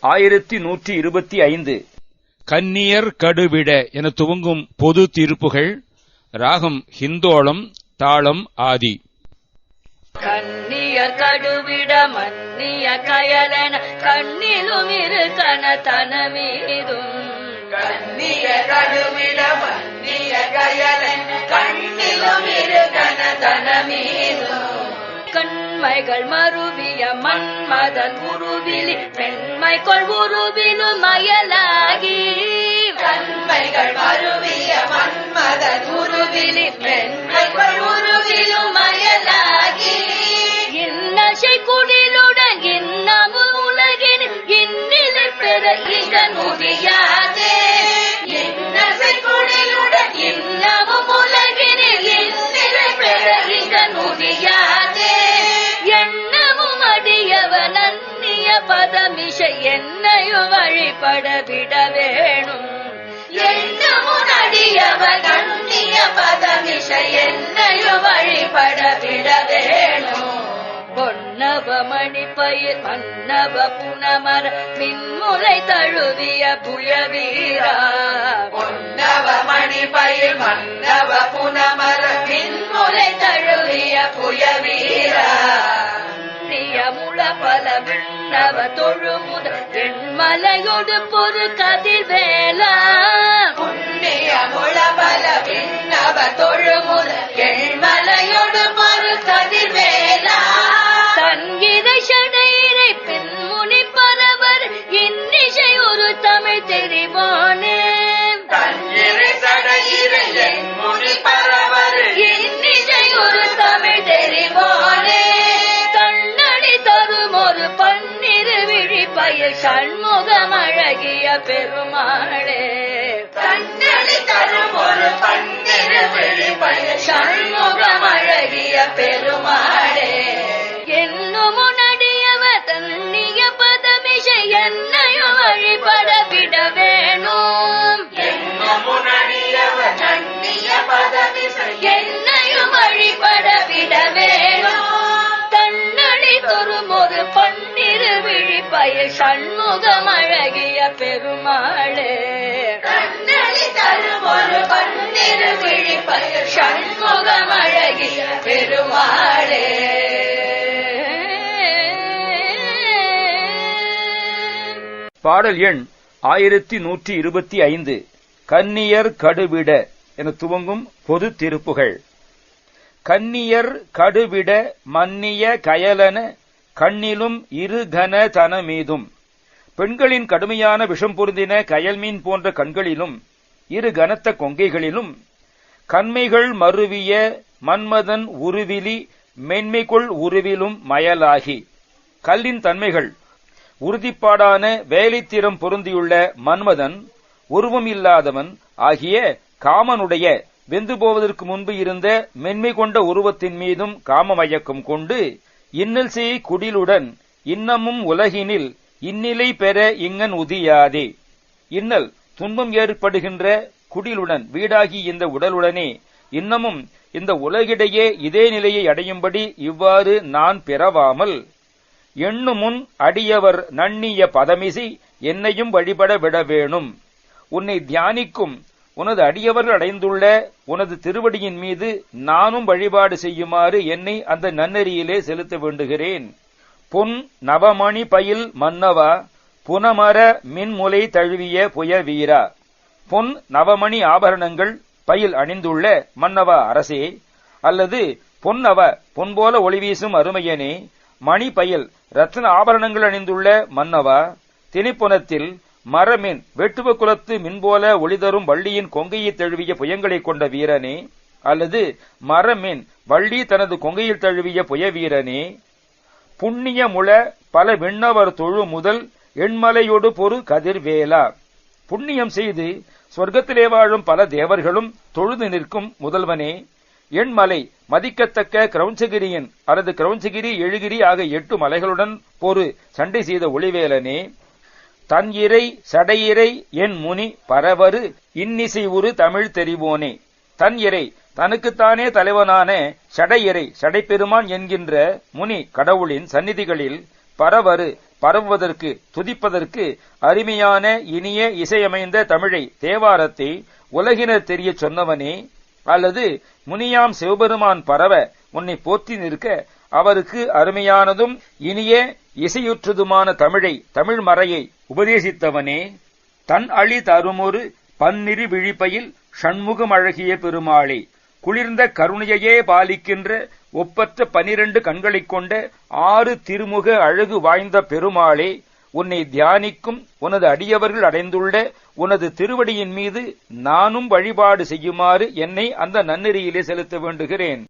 ஆயிரத்தி நூற்றி இருபத்தி ஐந்து. கன்னியர் கடுவிட என துவங்கும் பொது தீர்ப்புகள் ராகம் ஹிந்தோளம் தாளம் ஆதி. கண்ணிய கடுவிட மன்னிய கயலன கண்ணிலும் இரு கனதன மீதும் கண்ணிய கண்மைகள் மருவிய மன்மதன் உருவிலி பெண்மைக்குள் உருவிலும் மயலாகி. கண்மைகள் மருவிய மன்மதன் உருவிலி பெண்மைக்குள் உருவிலும் மயலாகி. இன்னசை குடிலுடன் இன்னமும் உலகின் இன்னிலை பெற இங்க முடியாதே பதமிசை என்னையும் வழிபட விட வேணும் எண்ணமும் அடியவன் அந்நிய பதமிசை என்னையும் வழிபட விட வேணும் பொன்னவமணி பயிர் மன்னவ புனமர மின்முலை தழுவிய புயவீரா. பொன்னவமணி பயிர் மன்னவ புனமர மின்முலை தழுவிய புயவீரா. நியமுள பல விண்ணவ தொழுமுத தென்மலையொடு பொறு கதிர் வேலா புண்ணியமுள பல விண்ணவ தொழுமுத எண்மலையொடு பொறு கதிர் வேலா தன்கிதை சடையினை பின்முனி பரவர் இன்னிசை ஒரு தமிழ் தெரிவானே. பெருமாளே. கண்ணடி தரும் ஒரு பன்னிரு பயிர் சண்முகம் அழகிய பெருமாளே. என்னும் உனடியவ தன்னிய பதமிசை என்னையும் வழிபட விட வேணும். என்னும் உனடியவ தன்னிய பதமிசை என்னையும் வழிபட விட வேணும் பன்னிரு விழி சண்முகம் அழகிய பெருமாளே. கண்ணடி தரும் ஒரு பன்னிரு விழி சண்முகம் அழகிய பெருமாளே. பாடல் எண் ஆயிரத்தி நூற்றி இருபத்தி ஐந்து கன்னியர் கடுவிட என துவங்கும் பொது திருப்புகள். கன்னியர் கடுவிட மன்னிய கயலன கண்ணிலும் இரு கன தன மீதும் பெண்களின் கடுமையான விஷம் பொருந்தின கயல்மீன் போன்ற கண்களிலும் இரு கனத்த கொங்கைகளிலும் கண்மைகள் மருவிய மன்மதன் உருவிலி மென்மைக்குள் உருவிலும் மயலாகி. கல்லின் தன்மைகள் உறுதிப்பாடான வேலைத்திறம் பொருந்தியுள்ள மன்மதன் உருவம் இல்லாதவன் ஆகிய காமனுடைய வெந்து போவதற்கு முன்பு இருந்த மென்மை கொண்ட உருவத்தின் மீதும் காமமயக்கம் கொண்டு இன்னல் செய் குடிலுடன் இன்னமும் உலகினில் இந்நிலை பெற இங்கன் உதியாதே. இன்னல் துன்பம் ஏற்படுகின்ற குடிலுடன் வீடாகி இந்த உடலுடனே இன்னமும் இந்த உலகிடையே இதே நிலையை அடையும்படி இவ்வாறு நான் பிறவாமல் எண்ணுமுன் அடியவர் நன்னிய பதமிசி என்னையும் வழிபட விட வேணும். உன்னை தியானிக்கும் உனது அடியவர்கள் அடைந்துள்ள உனது திருவடியின் மீது நானும் வழிபாடு செய்யுமாறு என்னை அந்த நன்னெறியிலே செலுத்த வேண்டுகிறேன். பொன் நவமணி பயில் மன்னவா புனமர மின்முலை தழுவிய புய வீரா பொன் நவமணி ஆபரணங்கள் பயில் அணிந்துள்ள மன்னவா அரசே அல்லது பொன்னவ பொன் போல ஒளிவீசும் அருமையனே மணி பயில் ரத்ன ஆபரணங்கள் அணிந்துள்ள மன்னவா திணிப்புனத்தில் மரமின் வெட்டுவ குலத்து மின்போல ஒளிதரும் வள்ளியின் கொங்கையை தழுவிய புயங்களைக் கொண்ட வீரனே அல்லது மரமின் வள்ளி தனது கொங்கையில் தழுவிய புய வீரனே புண்ணிய முள பல விண்ணவர் தொழு முதல் எண்மலையொடு பொறு கதிர்வேலா. புண்ணியம் செய்து சொர்க்கத்திலே வாழும் பல தேவர்களும் தொழுது நிற்கும் முதல்வனே எண்மலை மதிக்கத்தக்க கிரௌஞ்சகிரியின் அல்லது கிரௌஞ்சகிரி எழுகிரி ஆக எட்டு மலைகளுடன் பொறு சண்டை செய்த ஒளிவேலனே தன் இறை சடையிறை என் முனி பரவரு இன்னிசை உரு தமிழ் தெரிவோனே. தன் இறை தனக்குத்தானே தலைவனான சடையிறை சடைப்பெருமான் என்கின்ற முனி கடவுளின் சந்நிதிகளில் பரவரு பரவுவதற்கு துதிப்பதற்கு அருமையான இனிய இசையமைந்த தமிழை தேவாரத்தை உலகினர் தெரியச் சொன்னவனே. அல்லது முனியாம் சிவபெருமான் பரவ உன்னை போற்றி நிற்க அவருக்கு அருமையானதும் இனிய இசையுற்றதுமான தமிழை தமிழ் மறையை உபதேசித்தவனே தன் அழி தருமொரு பன்னிரு விழிப்பையில் ஷண்முகம் அழகிய பெருமாளே குளிர்ந்த கருணையையே பாலிக்கின்ற ஒப்பற்ற பனிரண்டு கண்களைக் கொண்ட ஆறு திருமுக அழகு வாய்ந்த பெருமாளே உன்னை தியானிக்கும் உனது அடியவர்கள் அடைந்துள்ள உனது திருவடியின் மீது நானும் வழிபாடு செய்யுமாறு என்னை அந்த நன்னெறியிலே செலுத்த வேண்டுகிறேன்.